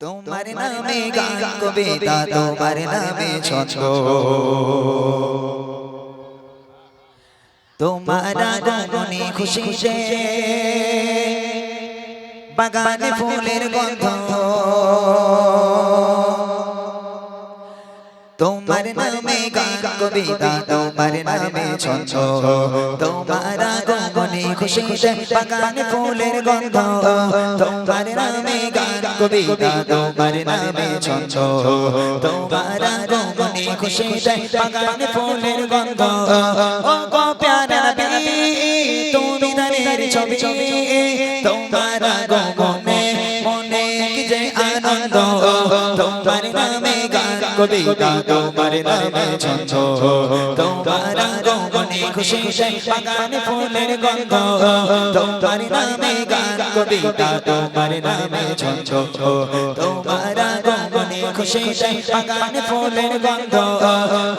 তোমার নামে গান কবিতা তোমার নামে ছন্দ। তোমার গগনে খুশি খুশি বাগানে ফুলের গন্ধ। তোমার নামে গান কবিতা তোমার নামে ছন্দ তোমার আগমনে খুশিতে বাগানে ফুলের গন্ধ। তোমার নামে গান কবিতা তোমার নামে ছন্দ। তোমার আগমনে খুশিতে বাগানে ফুলের গন্ধ। ও গো প্যারা নবী তুমি দানের ছবি। তোমার আগমনে মনে কি যে আনন্দ। কবিতা তোমার নামে ছন্দ। তোমার আগমনে খুশি বাগানে ফুলের গন্ধ। তোমার নামে গান কবিতা, তোমার নামে ছন্দ। তোমার আগমনে খুশি বাগানে ফুলের গন্ধ।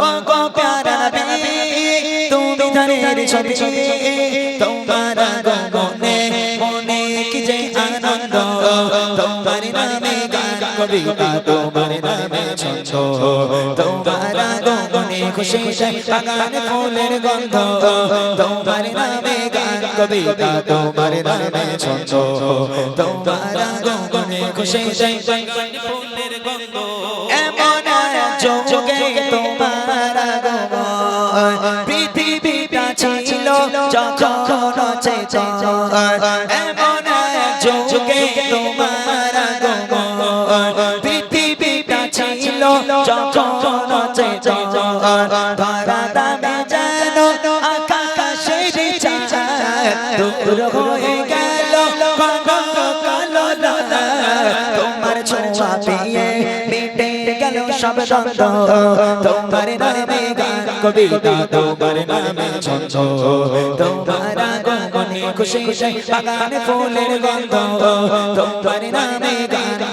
ও গো প্যারা তুমি ধানের ছবি। তোমার কবিতা তোমার নামে ছন্দ। তোমার আগমনে খুশি বাগানে ফুলের গন্ধ। তোমার নামে গান কবিতা তোমার নামে ছন্দ। তোমার আগমনে খুশি বাগানে ফুলের গন্ধ। এমন যোগে তোমার আগমন। পৃথিবীটা ছিল যখন চেতন এমন যোগে ধরা দামে যেন আকাশের চাঁদ দূর হয়ে গেল। কালো দাদা তোমার ছোঁয়া পেয়ে মিটে গেল সব দ্বন্দ্ব। তোমার নামে গান কবিতা, তোমার নামে ছন্দ। তোমার আগমনে খুশি বাগানে ফুলের গন্ধ। তোমার নামে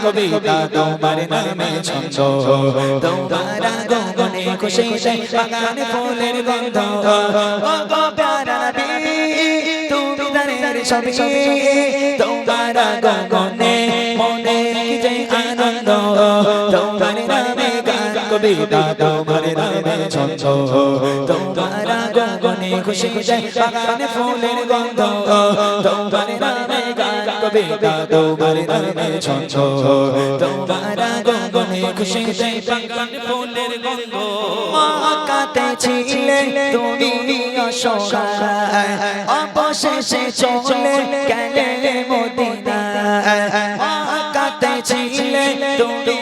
কবিতা তোমার নামে ছন্দ। তোমার আগমনে খুশি বাগানে ফুলের গন্ধ। তোমার আগমনে যে আনন্দ। তোমার নামে গান, কবিতা তোমার নামে ছন্দ। তোমার আগমনে খুশি খুশি বাগানে ফুলের গন্ধ। তোমার কবিতা তোমার নামে ছন্দ তোমার আগমনে খুশি খুশি বাগানে ফুলের গন্ধ। মক্কাতে ছিলে তুমি অসহায়। অবশেষে চলে গেলে মদিনায়। মক্কাতে ছিলে তুমি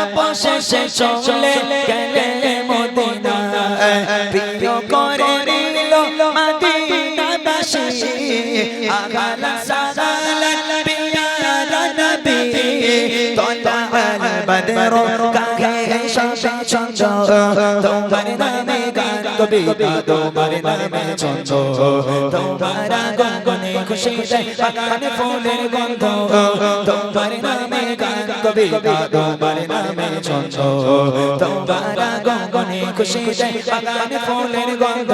অবশেষে চলে গেলে মদিনায়। তোমার নামে গান কবিতা তোমার নামে ছন্দ তোমার গগনে খুশি বাগানে ফুলের গন্ধ তোমার নামে গান কবিতা তোমার নামে ছন্দ তোমার গগনে খুশি বাগানে ফুলের গন্ধ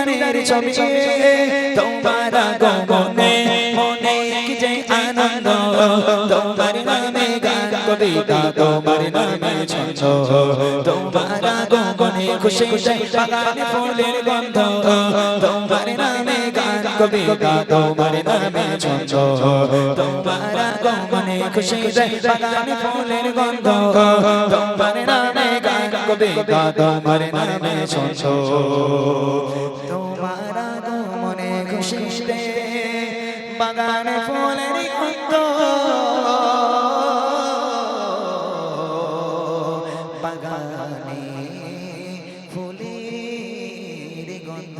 দানের ছবি তোমার গগনে মনে কি যে আনন্দ, তোমার নামে গান কবিতা, তোমার নামে ছন্দ, তোমার গগনে খুশি দেয় বাগানে ফুলের গন্ধ, তোমার নামে গান কবিতা, তোমার নামে ছন্দ, তোমার গগনে খুশি দেয় বাগানে ফুলের গন্ধ কবিতা তোমার নামে ছন্দ তোমার মনে খুশি দেয় বাগানে ফুলের গন্ধ। বাগানে ফুলের গন্ধ।